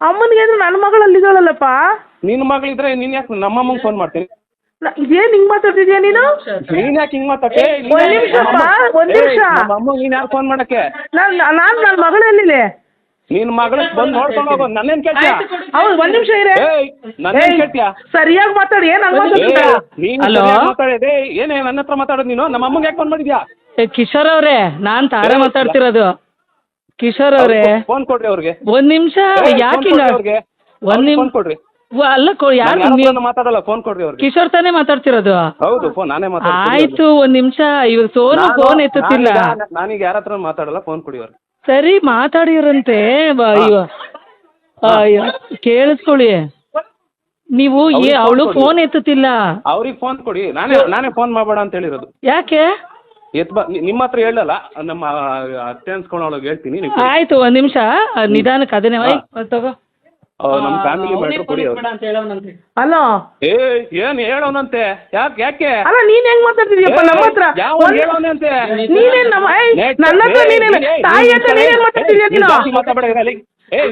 ಅಮ್ಮನಿಗೆ ಅಂದ್ರೆ ನನ್ನ ಮಗಳಲ್ಲಿದ್ದಾಳಲ್ಲಪ್ಪ ನಿನ್ನ ಮಗಳಿದ್ರೆ ನೀನ್ ಯಾಕೆ ನಮ್ಮ ಅಮ್ಮಂಗೆ ಫೋನ್ ಮಾಡ್ತೀನಿ ಏನ್ ಹಿಂಗ್ ಮಾತಾಡ್ತಿದ್ಯಾ ನೀನು? ನೀನ್ ಯಾಕೆ ಹಿಂಗ್ ಮಾತಾಡ್ತಿ? ಒಂದ್ ನಿಮಿಷಪ್ಪ, ಒಂದ್ ನಿಮಿಷ. ನೀನ್ ಯಾರು ಫೋನ್ ಮಾಡಕ್ಕೆ? ನಾನು ನಾನು ನನ್ನ ಮಗಳೆಲ್ಲಿದೆ ನಿನ್ ಮಗಳ ಬಂದು ನೋಡ್ಕೊಂಡು ಹೋಗೋ ನನ್ನೇನ್ ಕೇಳ್ತೀಯ? ಹೌದು ಒಂದ್ ನಿಮಿಷ ಇರೇ. ಏಯ್ ನನ್ನೇನ್ ಕೇಳ್ತೀಯ? ಸರಿಯಾಗಿ ಮಾತಾಡಿ ಏನ್ ಏಯ್, ನೀನ್ ಮಾತಾಡಿದೆ. ಏನೇ ನನ್ನ ಹತ್ರ ಮಾತಾಡೋದು ನೀನು? ನಮ್ಮ ಅಮ್ಮಂಗೆ ಯಾಕೆ ಫೋನ್ ಮಾಡಿದ್ಯಾ? ಏ ಕಿಶೋರ್ ಅವರೇ ನಾನ್ ತಾರ ಮಾತಾಡ್ತಿರೋದು. ಕಿಶೋರ್ ಅವರೇ. ಫೋನ್ ಕೊಡ್ರಿ ಅವ್ರಿಗೆ. ಒಂದ್ ನಿಮಿಷ ಯಾಕೆ ಅವ್ರಿಗೆ. ಒಂದ್ ಫೋನ್ ಕೊಡ್ರಿ. ಅಲ್ಲ ಕೊ- ಯಾರು ನೀವು ಮಾತಾಡಲ್ಲ ಫೋನ್ ಕೊಡ್ರಿ ಅವ್ರಿಗೆ. ಕಿಶೋರ್ ತಾನೇ ಮಾತಾಡ್ತಿರೋದು? ಹೌದು ಫೋನ್ ನಾನೇ ಆಯ್ತು ಒಂದ್ ನಿಮಿಷ ಇವ್ರು ಸೋನು ಫೋನ್ ಎತ್ತುತ್ತಿಲ್ಲ. ನಾನೀಗ- ಯಾರ ಹತ್ರ ಮಾತಾಡಲ್ಲ ಫೋನ್ ಕೊಡಿ ಅವ್ರಿಗೆ. ಸರಿ ಮಾತಾಡಿರಂತೆ ಬ- ಅಯ್ಯೋ, ಕೇಳಿಸ್ಕೊಳ್ಳಿ. ನೀವು ಏ ಅವಳು ಕೊಡಿ. ಫೋನ್ ಎತ್ತುತ್ತಿಲ್ಲ. ಅವ್ರಿಗೆ ಫೋನ್ ಕೊಡಿ. ನಾನೇ ನಾನೇ ಫೋನ್ ಮಾಡಬೇಡ ಅಂತ ಹೇಳಿರೋದು. ಯಾಕೆ? ಎತ್ ಬಾ ನಿಮ್ಮ ಹತ್ರ ಹೇಳಲ್ಲ ನಮ್ಮ ಅತ್ತೆ ಅನ್ಸ್ಕೊಂಡವಳಿಗೆ ಹೇಳ್ತೀನಿ ನೀವು ಕೊಡಿ. ಆಯ್ತು ಒಂದ್ ನಿಮಿಷ. ನಿಧಾನಕ್ಕೆ ಅದನ್ನೇ ಅದ್ ತಗೋ. ಅವ್ರು ನಮ್ಮ ಫ್ಯಾಮಿಲಿ ಮ್ಯಾಟ್ರ್ ಕೊಡಿ ಅವ್ರು. ಹಲೋ ಏ ಏನ್ ಹೇಳೋನಂತೆ? ಯಾಕೆ ಯಾಕೆ? ಅಲ್ಲ ನೀನ್ ಹೆಂಗ್ ಮಾತಾಡ್ತಿದ್ಯಪ್ಪ ನಮ್ಮ ಹತ್ರ? ಯಾವ ಒಂದ್- ಹೇಳೋನಂತೆ? ನೀನೇನ್ ನಮ್ಮ ಏಯ್, ನನ್ನ ಹತ್ರ ನೀನೇನ್ ತಾಯಿ ಹತ್ರ ನೀನೇನ್ ಮಾತಾಡ್ತಿದ್ಯಾ ನೀನು?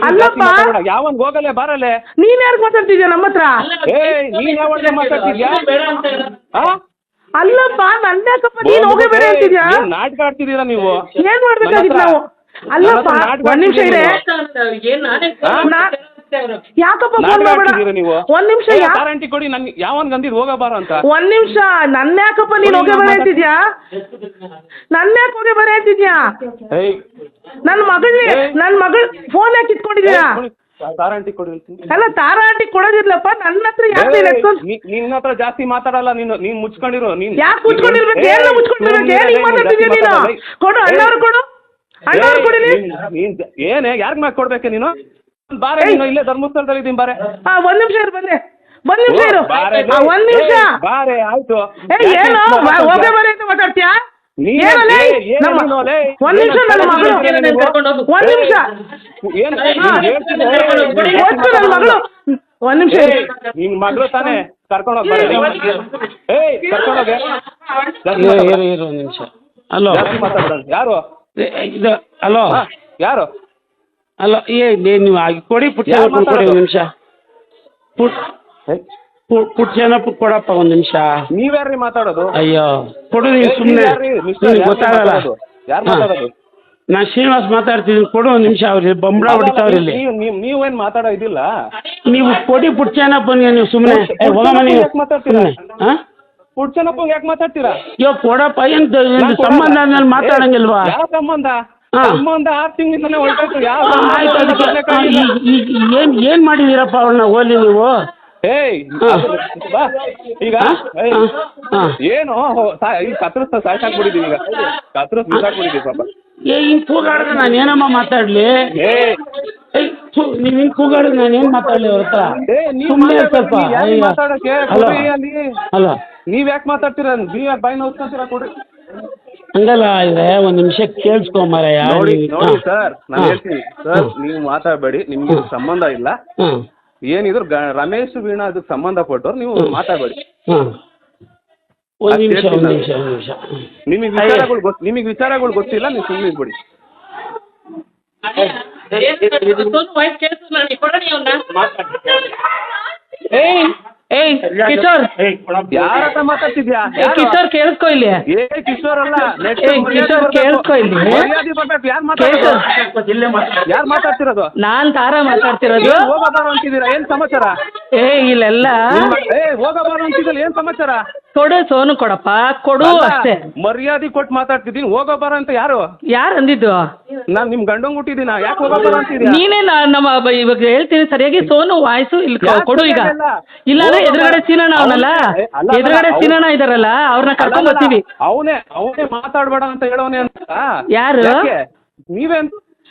ಅಲ್ಲಪ್ಪ. ಯಾವನ್ ಹೋಗಲೆ ಬಾರಲೆ ನೀನ್ ಯಾರ್ಗ್ ಮಾತಾಡ್ತಿದ್ಯಾ ನಮ್ಮ ಹತ್ರ? ಏ ನೀನ್ ಯಾವಾಗ ಮಾತಾಡ್ತಿದ್ಯಾ? ಆ? ಅಲ್ಲಪ್ಪ ನನ್ನ ಯಾಕಪ್ಪ? ನೀನ್ ಹೋಗೇ ಬೇರೆ ಅಂತಿದ್ಯಾ? ಏನ್ ನಾಟಕ ಆಡ್ತಿದ್ದೀರಾ ನೀವು? ಏನ್ ಮಾಡ್ಬೇಕಾಗಿತ್ತು ನಾವು? ಅಲ್ಲಪ್ಪ ಒಂದ್ ನಿಮಿಷ ಇದೆ ಯಾಕಪ್ಪ ಫೋನ್ ನಾಟಕ ಮಾಡಬೇಡ. ಆಡ್ತಿದ್ದೀರಾ ನೀವು? ಒಂದ್ ನಿಮಿಷ ಏ, ಯಾ ಗ್ಯಾರಂಟಿ ಕೊಡಿ ನನ್ ಯಾವನ್ ಗಂದಿದ್ ಹೋಗಬಾರ ಅಂತ? ಒಂದ್ ನಿಮಿಷ ನನ್ನ ಯಾಕಪ್ಪ ನೀನ್ ಹೋಗೇ ನಾನು ಬರ. ಅಂತಿದ್ಯಾ? ನನ್ನ ಯಾಕೆ ಹೋಗೇ ಬರ ಅಂತಿದ್ಯಾ? ಏಯ್. ನನ್ನ ಮಗಳ್ ನನ್ ನನ್ನ ಮಗಳ್ ಫೋನ್ ಯಾಕೆ ಇಟ್ಕೊಂಡಿದ್ಯಾ ಕೊಡಿ ಹೇಳ್ತೀನಿ. ಅಲ್ಲ ತಾರಾಟಿ ಕೊಡೋದಿಲ್ಲಪ್ಪ ನನ್ನ ಹತ್ರ ಯಾಕೆ ನೀ- ನಿನ್ನ ಹತ್ರ ಜಾಸ್ತಿ ಮಾತಾಡಲ್ಲ ನೀನು. ನೀನ್ ಮುಚ್ಕೊಂಡಿರು ನೀನ್ ಯಾಕೆ ಮುಚ್ಕೊಂಡಿರ್ಬೇಕು ಏನ್ ಮುಚ್ಕೊಂಡಿರ್ಬೇಕು ಏನ್ ಹಿಂಗ್ ಮಾತಾಡ್ತಿದ್ಯಾ ನೀನು? ಕೊಡು ಅಣ್ಣವ್ರು ಕೊಡು. ಅಣ್ಣವ್ರು ಕೊಡಿ ನೀನ್- ಏನೇ ಯಾರ್ಗ್ ಮ್ಯಾಕ್ ಕೊಡ್ಬೇಕೆ ನೀನು? ಬಾರೆ. ನೀನು ಇಲ್ಲೇ ಧರ್ಮಸ್ಥಳದಲ್ಲಿ ಇದೀನಿ ಬಾರೆ. ಹಾ ಒಂದ್ ನಿಮಿಷ ಇರು ಬಂದೆ ಒಂದ್ ನಿಮಿಷ ಇರು. ಬಾರೆ ಆ, ಒಂದ್ ನಿಮಿಷ. ಬಾರೆ ಆಯ್ತು. ಏ ಏನು? ಹೋಗೇ ಬರ ಅಂತ ಮಾತಾಡ್ತೀಯಾ? ಒಂದ್ ನಿಮಿಷ ನನ್ನ ಮಗಳು ಒಂದ್ ನಿಮಿಷ. ನನ್ನ ಮಗಳು. ಒಂದ್ ನಿಮಿಷ ನಿನ್ ಮಗಳು ತಾನೇ ಕರ್ಕೊಂಡೋಗ್ ಬಾರೆ ಏಯ್ ಕರ್ಕೊಂಡೋಗೆ ಜಾಸ್ತಿ ಇರು ಇರು ಇರು ಒಂದು ನಿಮಿಷ. ಹಲೋ. ಯಾರು? ಇದು ಹಲೋ. ಯಾರು? ಹಲೋ ಏ ನೇ- ನೀವು ಆಗಿ ಕೊಡಿ ಪುಟ್ಟ ಕೊಡಿ ಒಂದು ನಿಮಿಷ. ಪುಟ್ ಏಯ್, ಪು- ಪುಟ್ಟ ಜನಪ್ಪ ಕೊಡಪ್ಪ ಒಂದ್ ನಿಮಿಷ. ನೀವ್ಯಾರ್ರಿ ಮಾತಾಡೋದು? ಅಯ್ಯೋ ಕೊಡು ನೀವು ಸುಮ್ನೆ. ಗೊತ್ತಾಗಲ್ಲ? ಯಾರ್. ಮಾತಾಡೋದು? ನಾ ಶ್ರೀನಿವಾಸ್ ಮಾತಾಡ್ತಿದ್ದೀನಿ ಕೊಡು ಒಂದ್ ನಿಮಿಷ ಅವ್ರಿ ಬಂಬಳ ಹೊಡಿತಾವ್ರಿ ಇಲ್ಲಿ. ನೀವು ನೀವು ನೀವೇನ್ ಮಾತಾಡೋ ಇದಿಲ್ಲ? ನೀವು ಕೊಡಿ ಪುಟ್ಟ ಬನ್ನಿ ನೀವು ಸುಮ್ನೆ. ಹೋಗಮ್ಮ ನೀವು. ಯಾಕ್ ಮಾತಾಡ್ತೀರಾ? ಸುಮ್ಮನೆ ಹಾಂ? ಹುಡ್ಚನಪ್ಪ ಯಾಕೆ ಮಾತಾಡ್ತೀರಾ? ಅಯ್ಯೋ ಕೊಡಪ್ಪ ಏನ್ ನಾನ್ ಕೊಡಲ್ಲ. ಸಂಬಂಧ ನಾನು ಮಾತಾಡಂಗಿಲ್ವಾ? ಯಾವ ಸಂಬಂಧ? ಹಾ. ಸಂಬಂಧ ಆರ್ ತಿಂಗಳಿಂದಲೇ ಹೊರಟೋಯ್ತು ಯಾವ ಆ, ಆಯ್ತು ಅದಕ್ಕೆ ಆ, ಈಗ ಈಗ ಏನು ಏನು ಮಾಡಿದ್ದೀರಪ್ಪ ಅವ್ರನ್ನ ಹೋಲಿ ನೀವು? ಏಯ್ ಬಾ. ಈಗ. ಏನು? ಸಾ- ಈಗ ಕತ್ರಸ್ ಸಾಯ್ಸಾಕ್ಬಿಟ್ಟಿದೀವಿ ಈಗ. ಕತ್ರಸ್ ಬಿಸಾಕ್ಬಿಟ್ಟಿದೀವಿ ಪಾಪ ಏ ಹಿಂಗ್ ಕೂಗಾಡಿದ್ರೆ ನಾನು ಏನಮ್ಮ ಮಾತಾಡ್ಲಿ? ಏ. ಥು, ನೀವ್ ಹಿಂಗ್ ಕೂಗಾಡಿದ್ರೆ ನಾನು ಏನ್ ಮಾತಾಡ್ಲಿ ಅವ್ರ ಹತ್ರ? ಏ ನೀವ್ ಸುಮ್ಮನೆ ಸ್ವಲ್ಪ. ಹಲೋ ಹಲೋ ಯಾಕೆ ಮಾತಾಡ್ತೀರ? ನೀವ್ ಯಾಕೆ ಬಾಯಿ ನೋಡ್ಕೊಂತೀರಾ ಕೊಡ್ರಿ. ಹಂಗಲ್ಲ ಇದ್ರೆ ಒಂದ್ ನಿಮಿಷ ಕೇಳಿಸ್ಕೊ ಮಾರಾಯ. ನೋಡಿ ನೋಡಿ ಸರ್ ನಾನು ಹೇಳ್ತೀನಿ ಸರ್ ನೀವು ಮಾತಾಡಬೇಡಿ ನಿಮ್ಗೆ ಸಂಬಂಧ ಇಲ್ಲ. ಏನಿದ್ರು ಗ- ರಮೇಶ್ ವೀಣಾ ಅದಕ್ಕೆ ಸಂಬಂಧಪಟ್ಟವ್ರು ನೀವು ಮಾತಾಡಬೇಡಿ ಹಾ ಒಂದ್ ನಿಮಿಷ ಒಂದ್ ನಿಮಿಷ ಒಂದ್ ನಿಮಿಷ ನಿಮಗೆ ವಿಚಾರಗಳು ಗೊತ್ತು ನಿಮಗೆ ವಿಚಾರಗಳು ಗೊತ್ತಿಲ್ಲ ನೀವು ಸುಮ್ಮನೆ ಬಿಡಿ ಏಯ್ ಏಯ್ ಕಿಶೋರ್. ಯಾರ ಹತ್ರ ಮಾತಾಡ್ತಿದ್ಯಾ? ಏ, ಕಿಶೋರ್ ಕೇಳಿಸ್ಕೊ ಇಲ್ಲಿ. ಏ ಕಿಶೋರ್ ಅಲ್ಲ next ಏ, ಕಿಶೋರ್ ಕೇಳಿಸ್ಕೊ ಇಲ್ಲಿ. ಮರ್ಯಾದೆ ಬರ್ಬೇಕು. ಯಾರು ಮಾತಾಡೋದು ಯಾರು ಮಾತಾಡ್ತಿರೋದು? ನಾನ್ ತಾರ ಮಾತಾಡ್ತಿರೋದು? ಏನ್ ಹೋಗಬಾರ ಅಂತಿದ್ದೀರಾ? ಏನ್ ಸಮಾಚಾರ? ಏ ಇಲ್ಲೆಲ್ಲ. ಏ ಹೋಗಬಾರ ಅಂತಿದ್ದಲ್ಲ ಏನ್ ಸಮಾಚಾರ? ಕೊಡು ಸೋನು ಕೊಡಪ್ಪ. ಕೊಡು ಅಷ್ಟೇ. ಮರ್ಯಾದೆ ಕೊಟ್ಟು ಮಾತಾಡ್ತಿದ್ದೀನಿ ಹೋಗೋ ಬರ ಅಂತ ಯಾರು? ಯಾರು ಅಂದಿದ್ದು? ನಾನ್ ನಿಮ್ ಗಂಡಂಗ್ ಹುಟ್ಟಿದೀನ ಯಾಕೆ ಬರ ಅಂತಿದ್ಯಾ? ನೀನೇ ನಾ- ನಮ್ಮ ಬ- ಇವಾಗ ಹೇಳ್ತೀನಿ ಸರಿಯಾಗಿ ಸೋನು ವಾಯ್ಸು ಇಲ್ಲಿ ಕೊ- ಕೊಡು ಈಗ? ಇಲ್ಲ? ಅಂದ್ರೆ. ಎದುರುಗಡೆ ಸೀನಣ್ಣ ಅವನಲ್ಲ? ಅಲ್ಲ, ಅಲ್ಲ, ಎದುರುಗಡೆ ಅವ್ನು- ಸೀನಣ್ಣ ಇದಾರಲ್ಲ ಅವ್ರನ್ನ ಕರ್ಕೊಂಡ್ ಬರ್ತೀವಿ. ಅವನೇ ಅವನೇ ಮಾತಾಡ್ಬೇಡ ಅಂತ ಹೇಳೋನೆ ಅಂತ. ಯಾರು? ಯಾಕೆ? ನೀವೇ ಅಂತ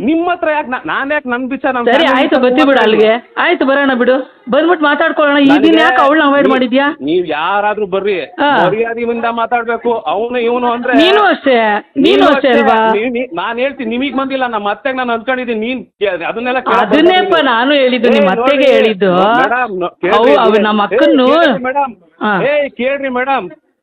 ನಿಮ್ಮ ಹತ್ರ ಯಾಕೆ ನಾನು ಯಾಕೆ ನನ್ ವಿಚಾರ ಸರಿ ಆಯ್ತು ಬತ್ತಿ ಬಿಡು ಅಲ್ಲಿಗೆ. ಆಯ್ತು ಬರೋಣ ಬಿಡು. ಬಂದ್ಬಿಟ್ಟು ಮಾತಾಡ್ಕೊಳ್ಳೋಣ. ಈ ದಿನ ಯಾಕೆ ಅವಳನ್ನ ಅವಾಯ್ಡ್ ಮಾಡಿದ್ಯಾ? ನೀವ್ ಯಾರಾದ್ರೂ ಬರ್ರಿ. ಹಾ. ಮರ್ಯಾದೆಯಿಂದ ಮಾತಾಡ್ಬೇಕು. ಅವನು ಇವನು ಅಂದ್ರೆ ನೀನು ಅಷ್ಟೇ. ನೀನು ಅಷ್ಟೇ ಅಲ್ವಾ? ನಾನ್ ಹೇಳ್ತೀನಿ ನಿಮಗ್ ಬಂದಿಲ್ಲ. ನಮ್ಮ ಅತ್ತೆಗ್ ನಾನು ಅನ್ಕೊಂಡಿದ್ದೀನಿ ನೀನ್ ಕೇ- ಅದನ್ನೆಲ್ಲ ಕೇಳಕ್ ಅದನ್ನೇಪ್ಪ ಬರ್ಬೇಡಿ. ನಾನು. ಹೇಳಿದ್ದು ನಿಮ್ಮ ಏ, ಅತ್ತೆಗೆ ಹೇಳಿದ್ದು. ಮೇಡಮ್, ನೋ- ಅವು ಕೇಳ್ರಿ, ಅವು ಏ, ನಮ್ಮ ಏ, ಅಕ್ಕನ್ನು ಕೇಳ್ರಿ ಮೇಡಮ್. ಹಾ. ಏಯ್ ಕೇಳ್ರಿ ಮೇಡಮ್.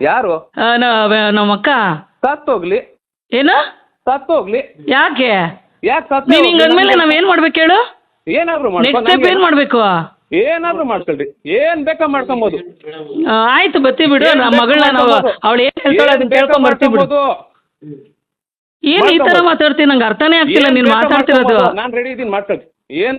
ಯಾರು? ನಮ್ಮ ಅಕ್ಕ. ಸತ್ತೋಗ್ಲಿ. ಏನು? ಸತ್ತೋಗ್ಲಿ. ಯಾಕೆ? ಯಾಕೆ ಸತ್ತ ನೀವ್ ಹಿಂಗ್ ಅಂದ್ಮೇಲೆ ನಾವ್ ಏನ್ ಮಾಡ್ಬೇಕು ಹೇಳು ಏನಾದ್ರು ನೆಕ್ಸ್ಟ್ ಮಾಡ್ಕೊ ಸ್ಟೆಪ್ ಏನ್ ಮಾಡ್ಬೇಕು? ಏನಾದ್ರು ಮಾಡ್ಕೊಳ್ರಿ. ಏನ್ ಬೇಕಾ ಮಾಡ್ಕೊಬೋದು. ಆ, ಆಯ್ತು ಬತ್ತಿ ಬಿಡು. ನಮ್ಮ ಮಗಳನ್ನ ನಾವು. ಅವಳು ಏನ್ ಹೇಳ್ತಾಳೆ ಅದನ್ನ ಕೇಳ್ಕೊಂಡ್ ಬರ್ತೀವಿ ಬಿಡು. ಏನ್ ಈ ತರ. ಮಾತಾಡ್ತೀನಿ ನಂಗೆ ಅರ್ಥನೇ ಆಗ್ತಿಲ್ಲ. ನೀನ್ ಮಾತಾಡ್ತಿರೋದು. ನಾನ್ ರೆಡಿ ಇದೀನಿ ಮಾಡ್ಕೊಳ್ರಿ ಏನ್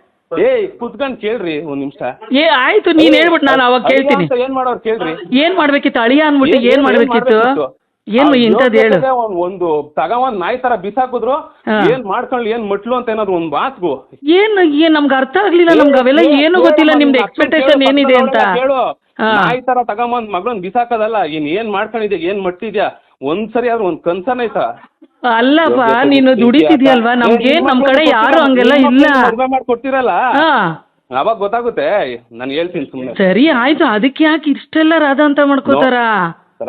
ಏಯ್ ಕುತ್ಕೊಂಡ್ ಕೇಳ್ರಿ ಒಂದ್ ನಿಮಿಷ. ಏ ಆಯ್ತು ನೀನ್ ಹೇಳ್ಬಿಟ್ಟು ನಾನು ಅವಾಗ ಕೇಳ್ತೀನಿ. ಏನ್ ಮಾಡೋರು ಕೇಳ್ರಿ. ಏನ್ ಮಾಡ್ಬೇಕಿತ್ತು? ಅಳಿಯ ಅನ್ಬಿಟ್ಟು ಏನ್- ಮಾಡ್ಬೇಕಿತ್ತು? ಏನ್ ಇಂಥದ್ದು ಹೇಳು. ಒಂದ್- ಒಂದು ತಗೊಂಡ್ ನಾಯಿ ತರ ಬಿಸಾಕಿದ್ರು. ಏನ್ ಮಾಡ್ಕೊಳ್ಳಿ ಏನ್ ಮಟ್ಲು ಅಂತ ಏನಾದ್ರು ಒಂದ್ ಮಾತ್ಗು. ಏನ್ ಏನ್ ನಮ್ಗೆ ಅರ್ಥ ಆಗ್ಲಿಲ್ಲ ನಮ್ಗೆ ಅವೆಲ್ಲ ಏನು ಗೊತ್ತಿಲ್ಲ ನಿಮ್ದು ಎಕ್ಸ್ಪೆಕ್ಟೇಷನ್ ಏನಿದೆ ಅಂತ. ಹೇಳು. ನಾಯಿ ತರ ತಗೊಂಬಂದ್ ಮಗಳನ್ ಬಿಸಾಕದಲ್ಲ ಏನ್ ಏನ್ ಮಾಡ್ಕೊಂಡಿದ್ಯಾ ಏನ್ ಮಟ್ಟಿದ್ಯಾ ಒಂದ್ಸರಿ ಆದ್ರೂ ಒಂದ್ ಕನ್ಸನ್ ಆಯ್ತಾ? ಅಲ್ಲಪ್ಪ ನೀನು ದುಡಿತಿದ್ಯಲ್ವಾ? ನಮ್ಗೆ ನಮ್ ಕಡೆ ಯಾರು ಹಂಗೆಲ್ಲ ಇಲ್ಲ. ಮಾಡ್ಕೊಡ್ತೀರಲ್ಲ ಹಾ. ಅವಾಗ ಗೊತ್ತಾಗುತ್ತೆ ನಾನು ಹೇಳ್ತೀನಿ ಸುಮ್ಮನೆ ಸರಿ ಆಯ್ತು. ಅದಕ್ಕೆ ಯಾಕೆ ಇಷ್ಟೆಲ್ಲ ರಾಧ ಅಂತ ಮಾಡ್ಕೋತಾರ?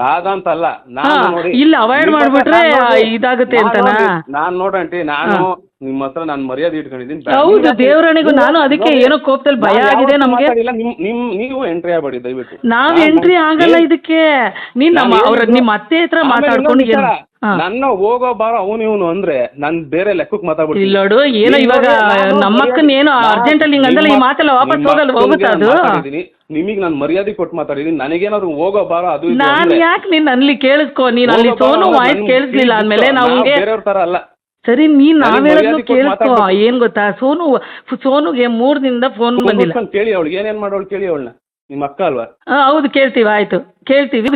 ರಾಧಾ ಅಂತ ಅಲ್ಲ. ನಾನು ನೋಡಿ ಇಲ್ಲ ಅವಾಯ್ಡ್ ನಿಮ್ಮ ಹತ್ರ ಮಾಡ್ಬಿಟ್ರೆ ನಾನ್ ನೋಡಿ- ಇದಾಗುತ್ತೆ ಅಂತ ಅಂತನಾ? ನೋಡಿ, ನಾನ್ ನೋಡಂಟಿ ನಾನು ನಿಮ್ಮ ಹತ್ರ ನಾನು ಮರ್ಯಾದೆ ಇಟ್ಕೊಂಡಿದ್ದೀನಿ. ಹೌದು ದೇವರಣಿಗೂ ನಾನು ಅದಕ್ಕೆ ಏನೋ ಕೋಪದಲ್ಲಿ ಭಯ ನಾನ್ ಆಗಿದೆ ಯಾವತ್ತೂ ನಮ್ಗೆ. ಮಾತಾಡಿಲ್ಲ, ನಿಮ್ ನಿಮ್ ನೀವು ಎಂಟ್ರಿ ಆಗ್ಬೇಡಿ ದಯವಿಟ್ಟು. ನಾವ್ ಎಂಟ್ರಿ ಆಗಲ್ಲ ಇದಕ್ಕೆ. ನೀನ್ ನಮ್ಮ ಅವ್ರ ನಿಮ್ಮ ಅತ್ತೆ ಹತ್ರ ಆಮೇಲೆ ಮಾತಾಡ್ಕೊಂಡು ಇನ್ನೊಂದ್ ಏನು ವಿಚಾರ, ಹಾ. ನನ್ನ ಹೋಗೋ ಬಾರೋ ಅವನು ಇವನು ಅಂದ್ರೆ ನನ್ ಬೇರೆ ಲೆಕ್ಕಕ್ಕೆ ಮಾತಾಡ್ಬಿಡ್ತೀನಿ. ಇಲ್ಲೋಡು ಏನೋ ಇವಾಗ ನಮ್ಮಕ್ಕನ್ ಏನೋ ಅರ್ಜೆಂಟ್ ಅಲ್ಲಿ ಹಿಂಗಂದ್ರೆ ಈ ಮಾತೆಲ್ಲ ವಾಪಸ್ ಹೋಗಲ್ಲ ಹೋಗುತ್ತಾ ಅದು? ನಿಮಗ್ ನಾನು ಮರ್ಯಾದೆ ಕೊಟ್ಟು ಮಾತಾಡಿದೀನಿ ನನಗೇನಾದ್ರು ಹೋಗೋ ಬಾರ ಅದು ಇದು ನಾನ್ ಅಂದ್ರೆ ಯಾಕೆ ನೀನ್ ಅಲ್ಲಿ ಕೇಳಿಸ್ಕೋ? ನೀನ್ ಅಲ್ಲಿ ಹೋಗೋ ಬಾರೋ ಸೋನು ವಾಯ್ಸ್ ಕೇಳಿಸ್ಲಿಲ್ಲ ಅಂದ್ಮೇಲೆ ನಾವು ಬೇರೆಯವ್ರ ತರ ಅಲ್ಲ. ಸರಿ ನೀನ್ ನಾವ್ ಹೇಳೋದು ಮರ್ಯಾದೆ ಕೊಟ್ಟು ಕೇಳಿಸ್ಕೊ. ಮಾತಾಡ್ಬೇಕು. ಏನ್ ಗೊತ್ತಾ? ಸೋನು ಸೋನುಗೆ ಮೂರ್ ದಿನದ ಫೋನ್ ಬಂದಿಲ್ಲ. ಕೇಳಿ ಅವಳು ಏನೇನ್ ಮಾಡೋಳು ಕೇಳಿ ಅವಳನ್ನ. ನಿಮ್ಮ ಅಕ್ಕ ಅಲ್ವಾ? ಹೌದು ಕೇಳ್ತೀವಿ ಆಯ್ತು. ಕೇಳ್ತೀವಿ.